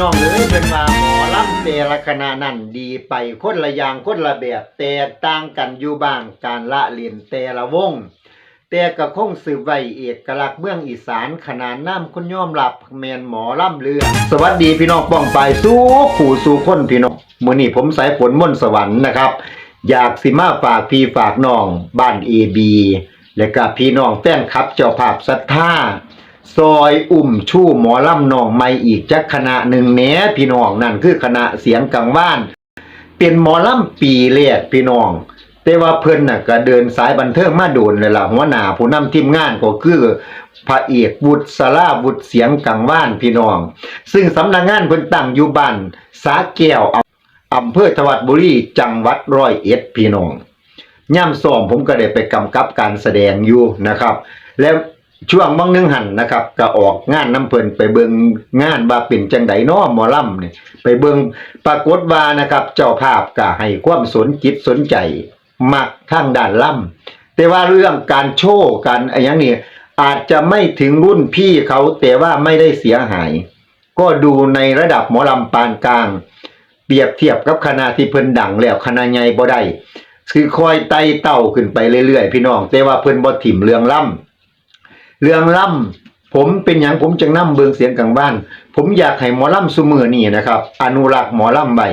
น้องเอ้ยเป็นว่าหมอลำแต่ละคณะนั่นดีไปคนละอย่างคนละแบบแตกต่างกันอยู่บ้างการละเลียนแต่ละวง แต่ก็คงสืบไว้เอกลักษณ์เมืองอีสานขนานน้ำคนย่อมรับแมนหมอล่ำเรือ สวัสดีพี่น้องป้องไปสู้ผู้สู่คนพี่น้องมื้อนี้ผมสายฝนม่นสวรรค์นะครับ อยากสิมาฝากพี่ฝากน้อง บ้านเอบีและก็พี่น้องแฟนคลับเจ้าภาพศรัทธา ซอยอุ่มชู่หมอลำนองไม่อีกจักคณะหนึ่งแหน่พี่น้องนั่นคือคณะเสียงกังว่าน เป็นหมอลำปีแรกพี่น้อง แต่ว่าเพิ่นน่ะก็เดินสายบันเทิงมาโดนเลยล่ะหัวหน้าผู้นำทีมงานก็คือพระเอกวุฒิสลาวุฒิเสียงกังว่านพี่น้อง ซึ่งสำนักงานเพิ่นตั้งอยู่บ้านสาแก้วอำอำเภอทวัดบุรีจังหวัดร้อยเอ็ดพี่น้องย่ำซ้อมผมก็ได้ไปกำกับการแสดงอยู่นะครับ แล้ว ช่วงบางนึงหันนะครับก็ออกงานน้ำเพลินไปเบิงงานว่าเป็นจังไดน้อหมอลำเนี่ยไปเบิงปรากฏว่านะครับ เจ้าภาพก็ให้ความสนจิตสนใจมักทางด้านล่ำแต่ว่าเรื่องการโชว์การอะไรอย่างนี้อาจจะไม่ถึงรุ่นพี่เขาแต่ว่าไม่ได้เสียหาย ก็ดูในระดับหมอลำปานกลาง เปรียบเทียบกับคณะที่เพิ่นดังแล้วคณะใหญ่บ่ได้คือคอยไต่เต้าขึ้นไปเรื่อยๆ พี่น้อง แต่ว่าเพิ่นบ่ถิ่มเรื่องล่ำ เรื่องล่ำผมเป็นหยังผมจึงนำเบิงเสียงกลางบ้าน ผมอยากให้หมอลำซุมือนี่นะครับ อนุรักษ์หมอลำไว้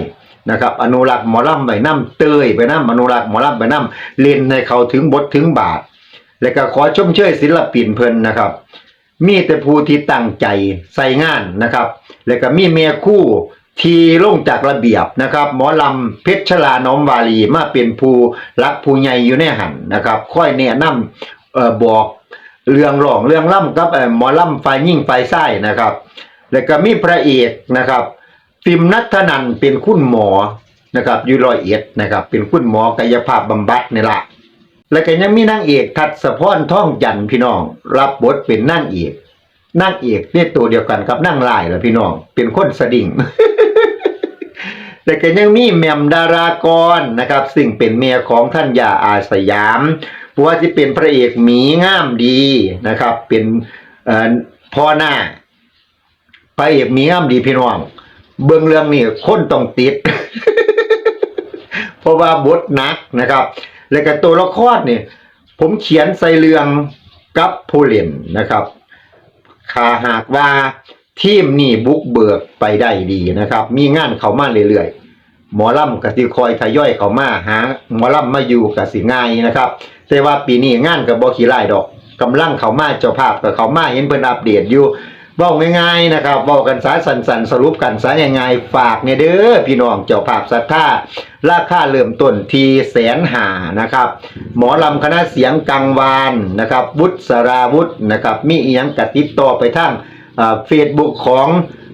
นะครับ อนุรักษ์หมอลำไว้ำเตยไปน้ำอนุรักษ์หมอลำไปนำเล่นให้เขาถึงบทถึงบาท แล้วก็ขอชมเชยศิลปินเพลินนะครับ มีแต่ผู้ที่ตั้งใจใส่งานนะครับ แล้วก็มีเมียคู่ที่ลงจากระเบียบนะครับ หมอลำเพชรชลาน้อมวาลีมาเป็นผู้รักผู้ใหญ่อยู่ในหันนะครับ ค่อยแนะนำเอ่อบอก เรื่องร้องเรื่องล่ำกับเอ่อหมอล่ำไฟยิ่งไฟไส้นะครับ แล้วก็มีพระเอกนะครับฟิล์มนัทนันเป็นคุณหมอนะครับอยู่ร้อยเอ็ดนะครับ เป็นคุณหมอกายภาพบำบัดนี่ละแล้วก็ยังมีนางเอกทัศพรท่องจันพี่น้อง รับบทเป็นนางเอกนางเอกเนี่ยตัวเดียวกันกับนางลายแหละพี่น้อง เป็นคนสดิ่งแล้วก็ยังมีแมมดารากรนะครับ ซึ่งเป็นเมียของท่านยาอาสยาม ว่าที่เป็นพระเอกหมีง่ามดีนะครับ เป็นพ่อหน้าพระเอกหมีง่ามดีพี่น้องเบื้องเรื่องนี่คนต้องติด เพราะว่าบทหนักนะครับ แล้วก็ตัวละครเนี่ยผมเขียนใส่เรื่องกับผู้เล่นนะครับคาหากว่าทีมนี่บุกเบิกไปได้ดีนะครับ มีงานเขามาเรื่อยๆหมอลำกสิคอยทยอยเขามาหาหมอลำมาอยู่กับสิง่ายนะครับ แต่ว่าปีนี้งานกับบอขี้ไล่ดอกกำลังเขามาเจ้าภาพกับเขามาเห็นเพิ่นอัปเดตอยู่เว้าง่ายๆนะครับเว้ากันสาสันสันๆสรุปกันสาง่ายๆฝากเนี่ยเด้อพี่น้องเจ้าภาพศรัทธาราคาเริ่มต้นทีแสนหานะครับ หมอลำคณะเสียงกังวานนะครับวุฒิสราวุฒินะครับมีเอียงกติดต่อไปทางเฟซบุ๊กของ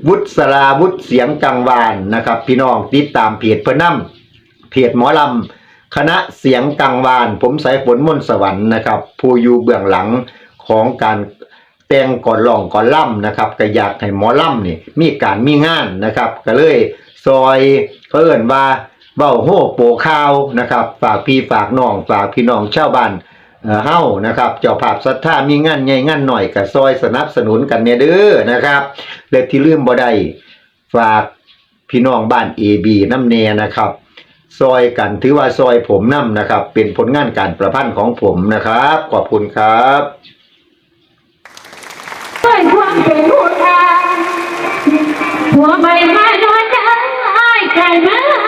วุฒิสราวุฒิเสียงกังวานนะครับ พี่น้องติดตามเพจเพื่อนนํเพจหมอลำ คณะเสียงกังวาน ผมสายฝนมนสวรรค์นะครับ ผู้อยู่เบื้องหลังของการแต่งก่อนร้องก่อนล่ำนะครับก็อยากให้หมอล่ำนี่มีการมีงานนะครับ ก็เลยซอยเพิ่นว่าเบ้าโฮโปข้าวนะครับ ฝากพี่ฝากน้องฝากพี่น้องชาวบ้านเอ่อเฮานะครับ เจ้าภาพศรัทธามีงานใหญ่งานหน่อยก็ซอยสนับสนุนกันเนี่ยเด้อนะครับและที่ลืมบ่ได้ฝากพี่น้องบ้าน AB น้ำเนนะครับ ซอยกันถือว่าซอยผมน้ำนะครับ เป็นผลงานการประพันธ์ของผมนะครับ ขอบคุณครับด้วยความเป็นผู้ทางหัวใบไม้ลอยได้ไกลมา